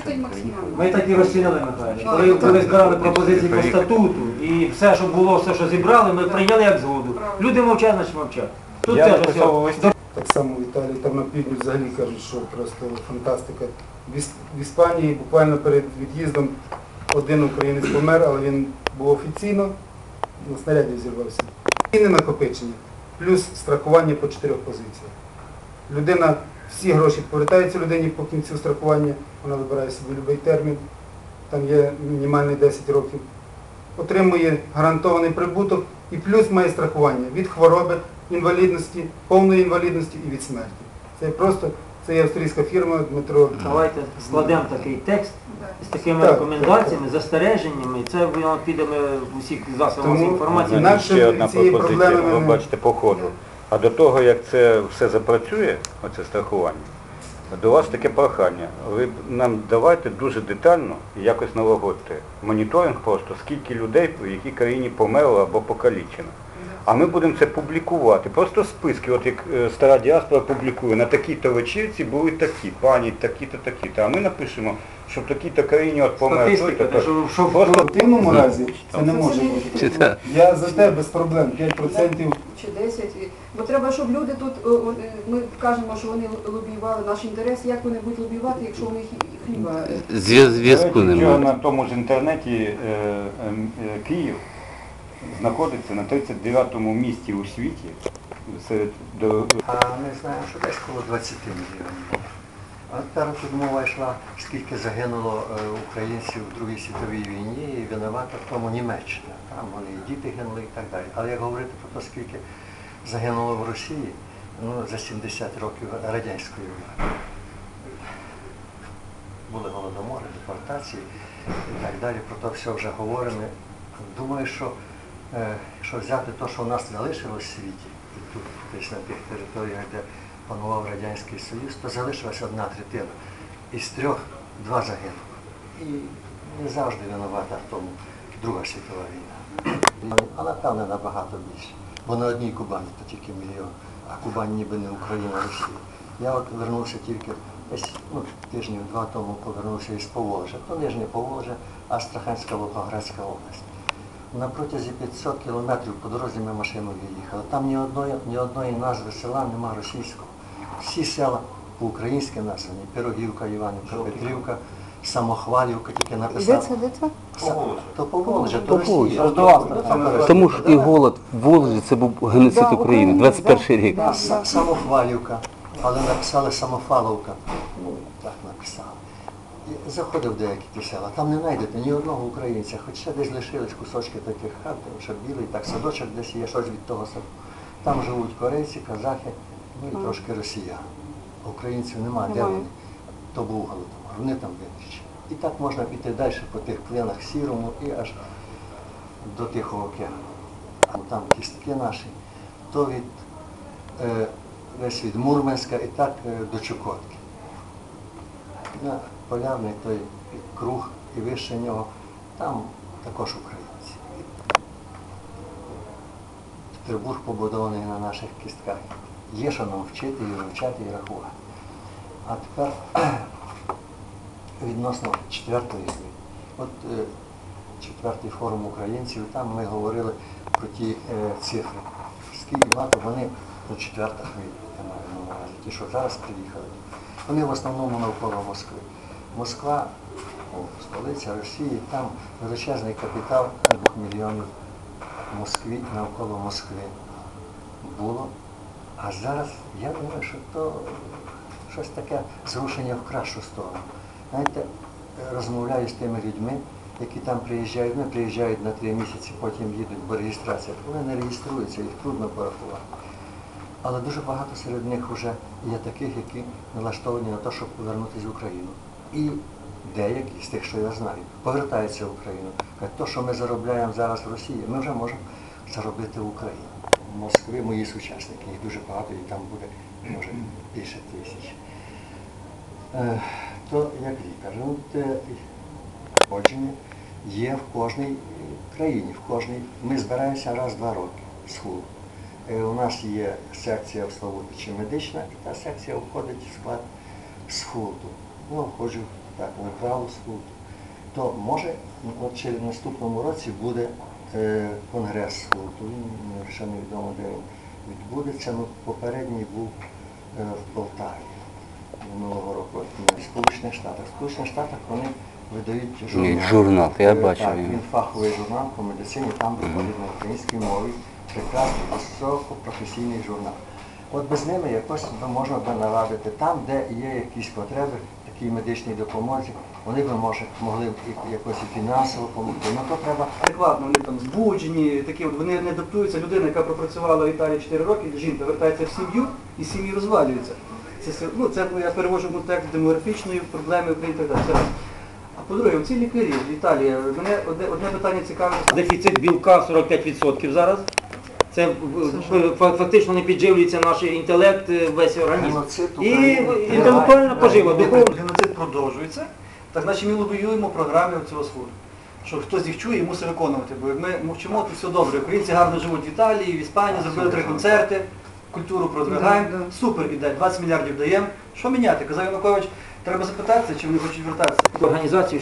тиждень максимально. Ми так і розцінили, Михайло. Коли, коли збирали пропозиції по статуту і все, що було, все, що зібрали, ми прийняли як згоду. Люди мовчать, значить мовчать. Тут Я теж написав ось-. Так само в Італії, там на півдні взагалі кажуть, що просто фантастика. В Іс- В Іспанії буквально перед від'їздом один українець помер, але він був офіційно, на снаряді взірвався. Ціни накопичення, плюс страхування по чотирьох позиціях. Людина, всі гроші повертаються людині по кінцю страхування, вона вибирає собі будь-який термін, там є мінімальний 10 років, отримує гарантований прибуток і плюс має страхування від хвороби, інвалідності, повної інвалідності і від смерті. Це просто це є австрійська фірма Дмитро. Давайте складемо такий текст з такими Так, рекомендаціями, застереженнями, і це воно піде в усіх засобах інформації. Ще одна цієї пропозиція, проблеми ви ми- бачите, по ходу. А до того, як це все запрацює, оце страхування, до вас таке прохання. Ви нам давайте дуже детально і якось налагодьте моніторинг просто, скільки людей в якій країні померло або покалічено. А ми будемо це публікувати. Просто списки, от як е, стара діаспора публікує, на такій-то вечірці були такі, пані такі-то, такі-то. А ми напишемо, що в такій-то країні от помер Статистика, що, що В противному разі це не може бути. Я за те без проблем. 5% Чи 10. І- Бо треба, щоб люди тут, о, е, ми кажемо, що вони лобіювали наш інтерес, як вони будуть лобіювати, якщо у них хліба. е, Зв'язку немає. на тому ж інтернеті е, ем, е, Київ знаходиться на 39-му місці у світі серед до, А ми знаємо, що десь коло 20 мільйонів. А тепер тут мова йшла, скільки загинуло е, українців у Другій світовій війні, і винувата в тому Німеччина. Там вони і діти гинули і так далі. Але як говорити про те, скільки загинуло в Росії, ну, за 70 років радянської влади. Були голодомори, депортації і так далі. Про те все вже говоримо. Думаю, що якщо взяти те, що у нас залишилось в світі, і тут десь на тих територіях, де панував Радянський Союз, то залишилася одна третина. Із трьох два загинули. І не завжди винувата в тому Друга світова війна. А напевне набагато більше. Бо на одній Кубані то тільки мільйон, а Кубань ніби не Україна, а Росія. Я от вернувся тільки десь ну, тижнів два тому повернувся із Поволжя. То Нижнє Поволжя, Астраханська Волгоградська область. На протязі 500 кілометрів по дорозі ми машиною їхали. Там ні одної, ні одної назви села нема російського. Всі села по-українськи названі. Пирогівка, Іванівка, Петрівка, Самохвалівка, тільки написав. де це? Са- То Поволжя, то По Росія. Поволжя. До. Тому ж і голод в Волжі це був геноцид України, 21 рік. Да, Са- Самохвалівка, але написали Самофаловка. Ну, так написали. Заходив деякі ті села, там не знайдете ні одного українця, хоч ще десь лишились кусочки таких хат, що білий, так садочок десь є, щось від того саду. Там живуть корейці, казахи, ну і трошки росіяни. Українців немає, де вони? То був голодомор, вони там витрічені. І так можна піти далі по тих клинах сірому і аж до Тихого океану. А там кістки наші, то від е, десь від Мурманська і так е, до Чукотки. На полярний той круг і вище нього, там також українці. Петербург побудований на наших кістках. Є що нам вчити і вивчати і рахувати. А тепер відносно четвертої. От е, четвертий форум українців, там ми говорили про ті е, цифри. Скільки багато вони до четвертих хвилі, я маю на увазі, ті, що зараз приїхали. Вони в основному навколо Москви. Москва, столиця Росії, там величезний капітал 2 мільйонів Москві, навколо Москви було. А зараз я думаю, що то щось таке зрушення в кращу сторону. Знаєте, розмовляю з тими людьми, які там приїжджають, вони приїжджають на три місяці, потім їдуть, бо реєстрація. Вони не реєструються, їх трудно порахувати. Але дуже багато серед них вже є таких, які налаштовані на те, щоб повернутися в Україну. І деякі з тих, що я знаю, повертаються в Україну. Кажуть, то, що ми заробляємо зараз в Росії, ми вже можемо заробити в Україні. В Москві мої сучасники, їх дуже багато, і там буде, може, більше тисяч. Е, То як лікар, ну, те походження є в кожній країні, в кожній. Ми збираємося раз в два роки з ХУЛ. Е, У нас є секція в Славутичі медична, і та секція входить в склад СХУЛТу. Ну, входжу так, Ултраус Фуд, то може от через наступному році буде е, конгрес е, ще невідомо де він відбудеться, ну попередній був е, в Полтаві минулого року, в Сполучених Штатах. В Сполучених Штатах вони видають журнал. Журнал, я Е, бачив Так, він фаховий журнал по медицині, там виходить на українській мові. Прекрасний, високопрофесійний журнал. От без ними якось можна би наладити там, де є якісь потреби в такій медичній допомозі, вони би може, могли б і якось і фінансово допомогти. Ну то треба адекватно, вони там збуджені, такі от вони не адаптуються. Людина, яка пропрацювала в Італії 4 роки, жінка вертається в сім'ю і сім'ї розвалюються. Це, ну, це я перевожу контекст демографічної проблеми України і так далі. А по-друге, ці лікарі в Італії, мене одне, одне питання цікаве. Дефіцит білка 45% зараз. Це в- фактично не підживлюється наш інтелект, е, весь організм. Геноцид І інтелектуальна пожива, духовна. Геноцид продовжується. Так значить ми лобіюємо програми цього сходу. Що хтось їх чує і мусить виконувати. Бо ми мовчимо, то все добре. Українці гарно живуть в Італії, в Іспанії, зробили три концерти, культуру продвигаємо. Да, да. Супер іде, 20 мільярдів даємо. Що міняти? Казав Янукович, треба запитатися, чи вони хочуть вертатися. Організації,